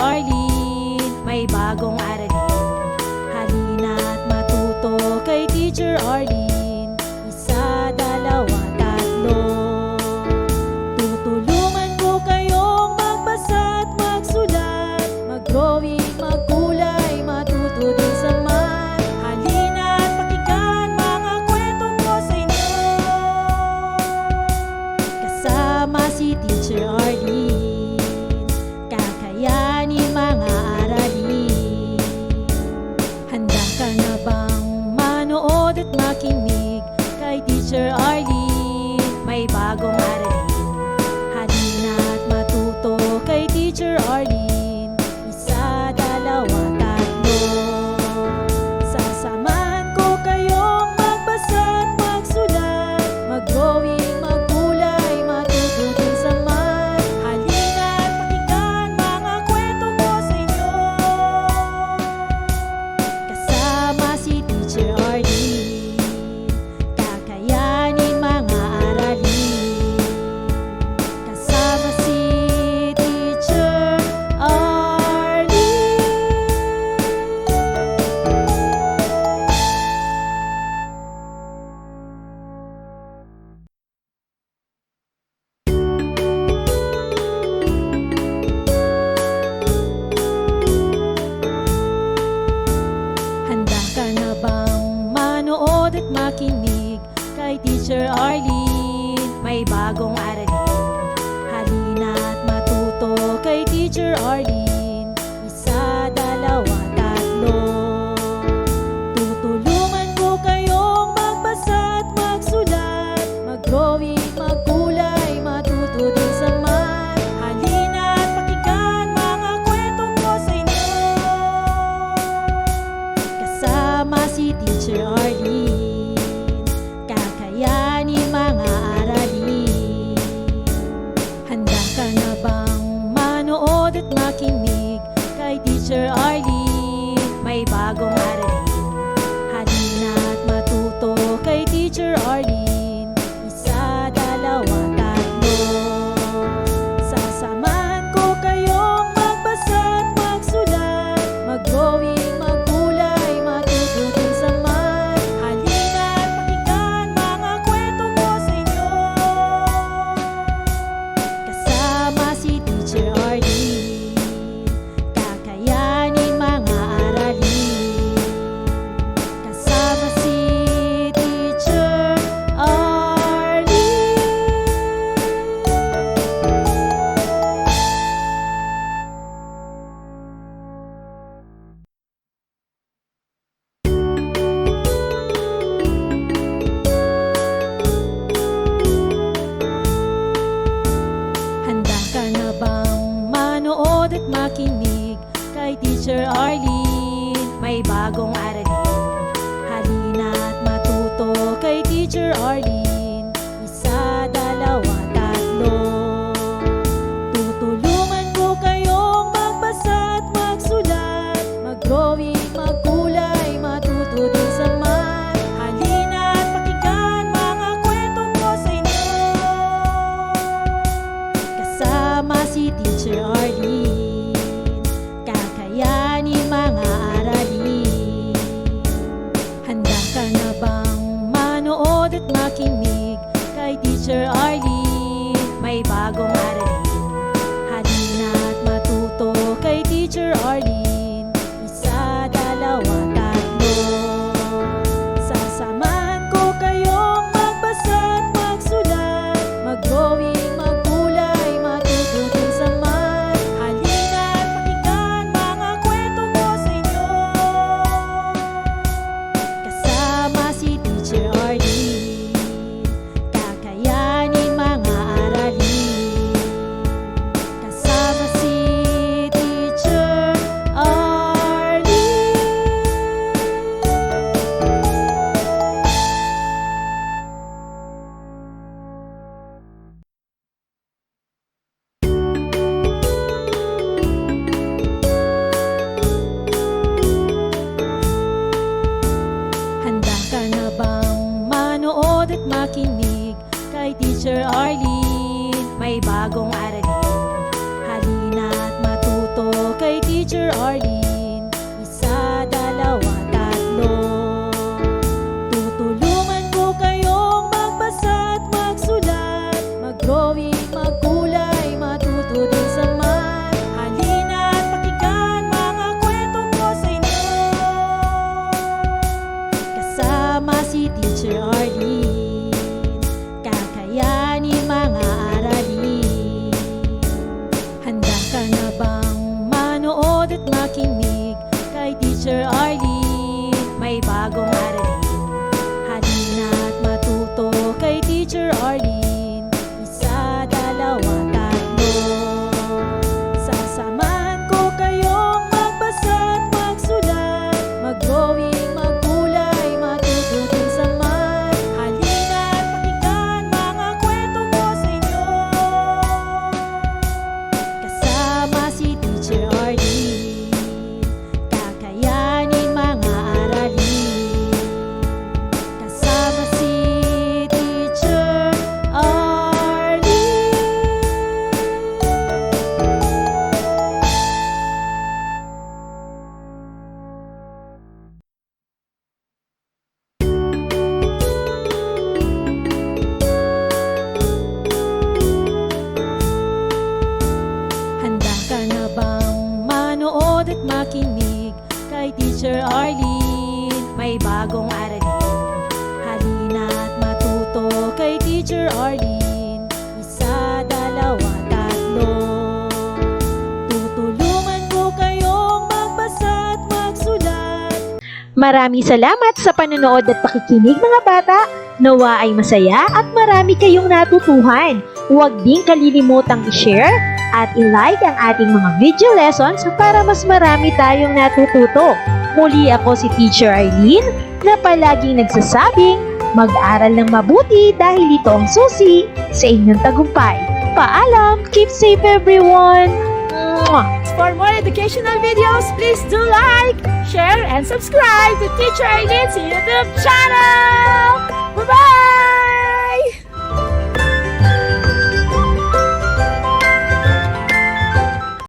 Arlene, may bagong aral teacher or the teacher or at makinig Kay Teacher Arlene kay Teacher Arlene? May bagong aralin. Halina at matuto kay Teacher Arlene. Isa, dalawa, tatlo. Tutulungan ko kayong magbasa at magsulat. Mag-drawing, magkulay, matuto din sa math. Halina at pakinggan mga kwento ko sa inyo. Kasama si Teacher Arlene Kay Teacher kay Teacher Arlene? May bagong aralin. Halina at matuto kay Teacher Arlene. Isa, dalawa, tatlo. Tutulungan ko kayong magbasa at magsulat. Maraming salamat sa panonood at pakikinig mga bata. Nawa ay masaya at marami kayong natutuhan. Huwag din kalilimutang i-share at i-like ang ating mga video lessons para mas marami tayong natututo. Muli ako si Teacher Eileen na palaging nagsasabing mag-aral ng mabuti dahil ito ang susi sa inyong tagumpay. Paalam! Keep safe everyone! Mwah! For more educational videos, please do like, share, and subscribe to Teacher Eileen's YouTube channel! Bye-bye!